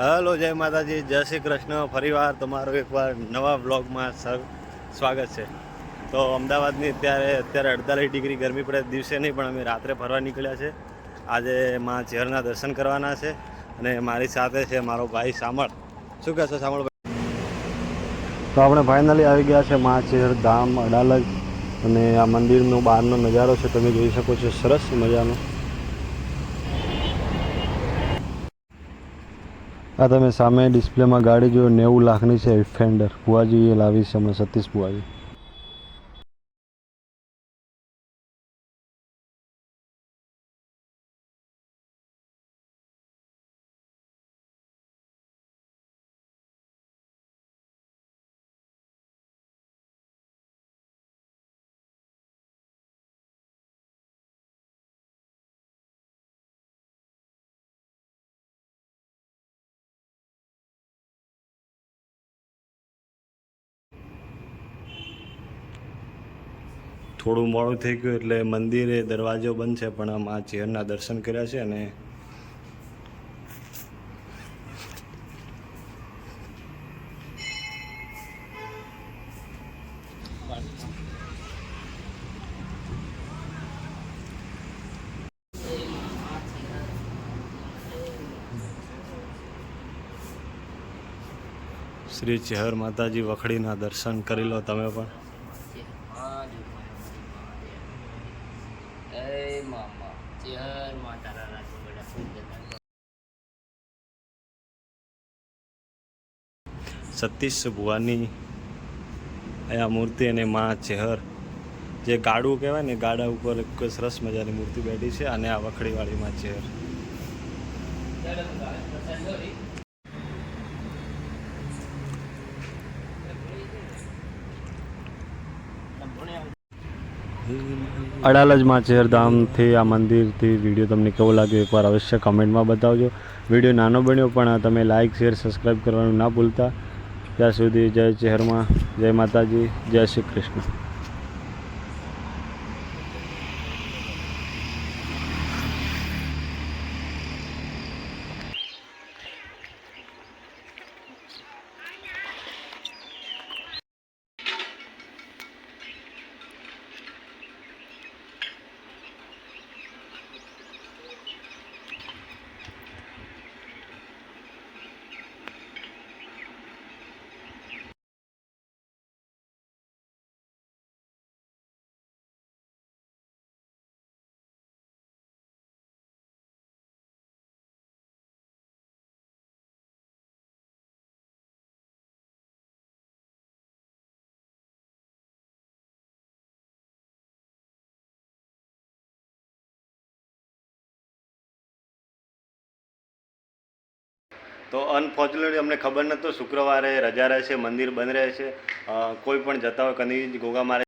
Hello, જય માતાજી, જય શ્રી કૃષ્ણ. ફરીવાર તમારું એકવાર નવા બ્લોગમાં સ્વાગત છે. તો અમદાવાદની અત્યારે અત્યારે અડતાલીસ ડિગ્રી ગરમી પડે, દિવસે નહીં, પણ અમે રાત્રે ફરવા નીકળ્યા છે. આજે માં ચેરના દર્શન કરવાના છે અને મારી સાથે છે મારો ભાઈ સામળ. શું કહેશો સામળ તો આપણે ફાઇનલી આવી ગયા છે માં ચેર ધામ અડાલજ અને આ મંદિરનો બહારનો નજારો છે, તમે જોઈ શકો છો, સરસ મજાનો. આ તમે સામે ડિસ્પ્લેમાં ગાડી જો નેવું લાખની છે ફેન્ડર એ લાવી છે હમણાં સતીશ બુઆજી થોડું મોડું થઈ ગયું એટલે મંદિરે દરવાજો બંધ છે, પણ આમ આ ચેરના દર્શન કર્યા છે અને શ્રી ચહર માતાજી વખડીના દર્શન કરી લો તમે પણ. સતીશ ભુવાની, અહીંયા મૂર્તિ અને માં ચેહર જે ગાડું કહેવાય ને, ગાડા ઉપર એક સરસ મજાની મૂર્તિ બેઠી છે અને આ વખડીવાળી માં ચેહર અડાલજમાં ચેરધામથી આ મંદિરથી વીડિયો તમને કેવો લાગ્યો એકવાર અવશ્ય કમેન્ટમાં બતાવજો. વીડિયો નાનો બન્યો પણ તમે લાઇક શેર સબસ્ક્રાઈબ કરવાનું ના ભૂલતા. ત્યાં સુધી જય ચેહરમાં જય માતાજી, જય શ્રી કૃષ્ણ. તો અનફોર્ચ્યુનેટલી અમને ખબર નહોતું. શુક્રવારે રજા રહે છે મંદિર બંધ રહે છે અ, કોઈ પણ જતા હોય કની ગોગા મારે